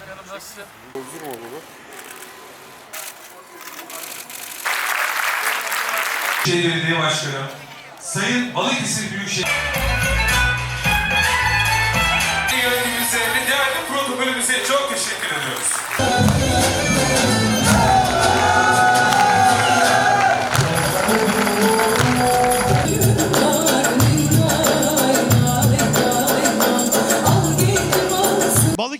Başkanım nasılsın? Büyükşehir Belediye Başkanı, Sayın Balıkesir Büyükşehir Yönetimimize ve değerli protokolümüze çok teşekkür ediyoruz.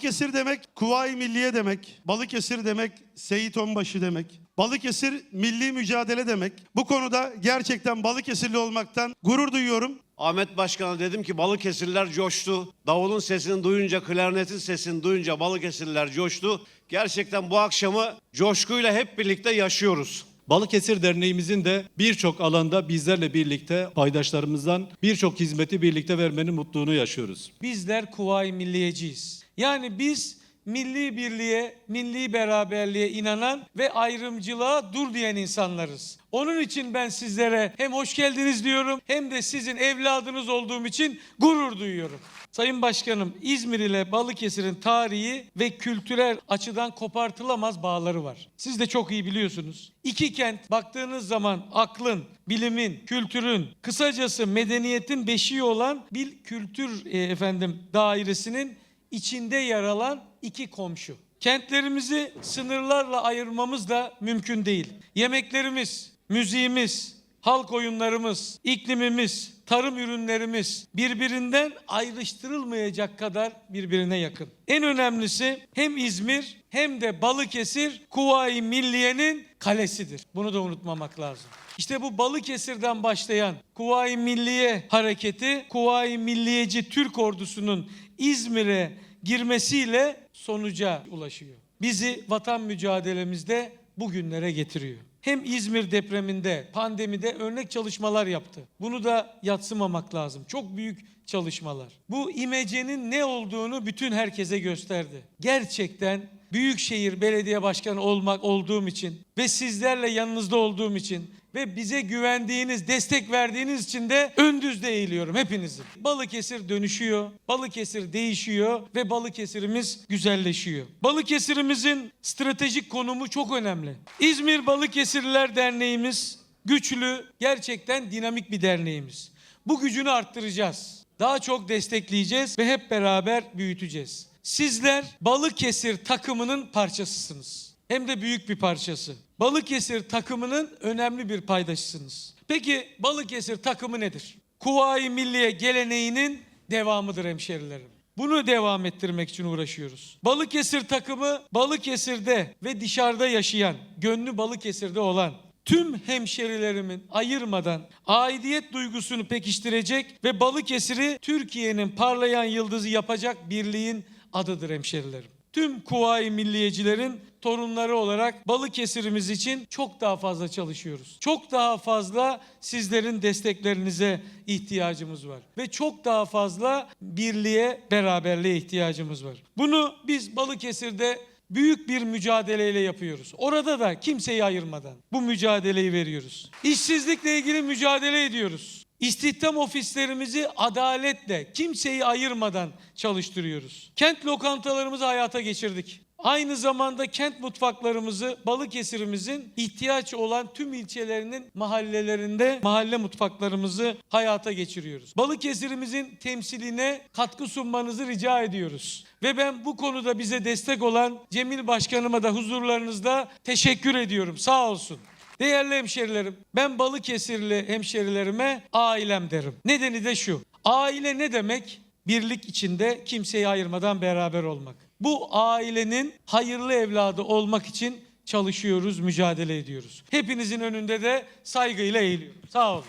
Balıkesir demek Kuvayi Milliye demek. Balıkesir demek Seyit Onbaşı demek. Balıkesir milli mücadele demek. Bu konuda gerçekten Balıkesirli olmaktan gurur duyuyorum. Ahmet Başkan'a dedim ki Balıkesirliler coştu. Davulun sesini duyunca, klarnetin sesini duyunca Balıkesirliler coştu. Gerçekten bu akşamı coşkuyla hep birlikte yaşıyoruz. Balıkesir Derneğimizin de birçok alanda bizlerle birlikte paydaşlarımızdan birçok hizmeti birlikte vermenin mutluluğunu yaşıyoruz. Bizler Kuvayi Milliyeciyiz. Yani biz milli birliğe, milli beraberliğe inanan ve ayrımcılığa dur diyen insanlarız. Onun için ben sizlere hem hoş geldiniz diyorum hem de sizin evladınız olduğum için gurur duyuyorum. Sayın Başkanım, İzmir ile Balıkesir'in tarihi ve kültürel açıdan kopartılamaz bağları var. Siz de çok iyi biliyorsunuz. İki kent baktığınız zaman aklın, bilimin, kültürün, kısacası medeniyetin beşiği olan bir kültür e, efendim dairesinin içinde yer alan iki komşu. Kentlerimizi sınırlarla ayırmamız da mümkün değil. Yemeklerimiz, müziğimiz, halk oyunlarımız, iklimimiz, tarım ürünlerimiz birbirinden ayrıştırılmayacak kadar birbirine yakın. En önemlisi hem İzmir hem de Balıkesir Kuvayi Milliye'nin kalesidir. Bunu da unutmamak lazım. İşte bu Balıkesir'den başlayan Kuvayi Milliye hareketi Kuvayi Milliyeci Türk ordusunun İzmir'e girmesiyle sonuca ulaşıyor. Bizi vatan mücadelemizde bugünlere getiriyor. Hem İzmir depreminde, pandemide örnek çalışmalar yaptı. Bunu da yatsımamak lazım. Çok büyük çalışmalar. Bu imecenin ne olduğunu bütün herkese gösterdi. Gerçekten Büyükşehir Belediye Başkanı olmak olduğum için ve sizlerle yanınızda olduğum için ve bize güvendiğiniz, destek verdiğiniz için de ön düzde eğiliyorum hepinizi. Balıkesir dönüşüyor, Balıkesir değişiyor ve Balıkesirimiz güzelleşiyor. Balıkesirimizin stratejik konumu çok önemli. İzmir Balıkesirliler Derneğimiz güçlü, gerçekten dinamik bir derneğimiz. Bu gücünü arttıracağız. Daha çok destekleyeceğiz ve hep beraber büyüteceğiz. Sizler Balıkesir takımının parçasısınız. Hem de büyük bir parçası. Balıkesir takımının önemli bir paydaşısınız. Peki Balıkesir takımı nedir? Kuvayi Milliye geleneğinin devamıdır hemşerilerim. Bunu devam ettirmek için uğraşıyoruz. Balıkesir takımı Balıkesir'de ve dışarıda yaşayan, gönlü Balıkesir'de olan tüm hemşerilerimin ayırmadan aidiyet duygusunu pekiştirecek ve Balıkesir'i Türkiye'nin parlayan yıldızı yapacak birliğin adıdır hemşerilerim. Tüm Kuvayi Milliyecilerin torunları olarak Balıkesir'imiz için çok daha fazla çalışıyoruz. Çok daha fazla sizlerin desteklerinize ihtiyacımız var. Ve çok daha fazla birliğe, beraberliğe ihtiyacımız var. Bunu biz Balıkesir'de büyük bir mücadeleyle yapıyoruz. Orada da kimseyi ayırmadan bu mücadeleyi veriyoruz. İşsizlikle ilgili mücadele ediyoruz. İstihdam ofislerimizi adaletle, kimseyi ayırmadan çalıştırıyoruz. Kent lokantalarımızı hayata geçirdik. Aynı zamanda kent mutfaklarımızı Balıkesir'imizin ihtiyaç olan tüm ilçelerinin mahallelerinde mahalle mutfaklarımızı hayata geçiriyoruz. Balıkesir'imizin temsiline katkı sunmanızı rica ediyoruz. Ve ben bu konuda bize destek olan Cemil Başkanıma da huzurlarınızda teşekkür ediyorum. Sağ olsun. Değerli hemşerilerim, ben Balıkesirli hemşerilerime ailem derim. Nedeni de şu. Aile ne demek? Birlik içinde kimseyi ayırmadan beraber olmak. Bu ailenin hayırlı evladı olmak için çalışıyoruz, mücadele ediyoruz. Hepinizin önünde de saygıyla eğiliyorum. Sağ olun.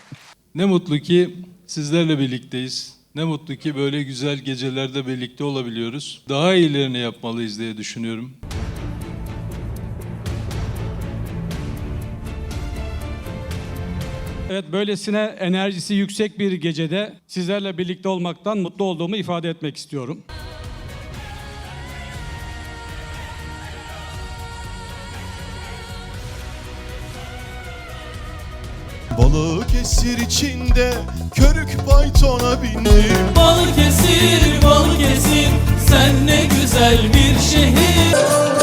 Ne mutlu ki sizlerle birlikteyiz. Ne mutlu ki böyle güzel gecelerde birlikte olabiliyoruz. Daha iyilerini yapmalıyız diye düşünüyorum. Evet böylesine enerjisi yüksek bir gecede sizlerle birlikte olmaktan mutlu olduğumu ifade etmek istiyorum. Balıkesir içinde körük faytona bindim Balıkesir, Balıkesir Sen ne güzel bir şehir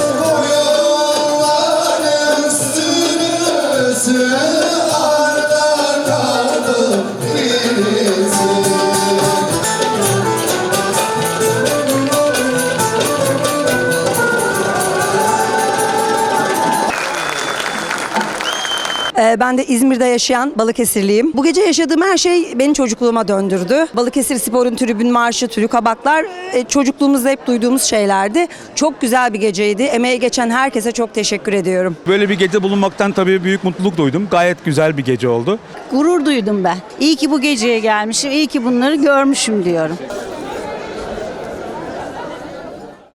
ben de İzmir'de yaşayan Balıkesirliyim. Bu gece yaşadığım her şey beni çocukluğuma döndürdü. Balıkesir Spor'un tribün marşı, türü kabaklar e, çocukluğumuzda hep duyduğumuz şeylerdi. Çok güzel bir geceydi. Emeği geçen herkese çok teşekkür ediyorum. Böyle bir gece bulunmaktan tabii büyük mutluluk duydum. Gayet güzel bir gece oldu. Gurur duydum ben. İyi ki bu geceye gelmişim, iyi ki bunları görmüşüm diyorum.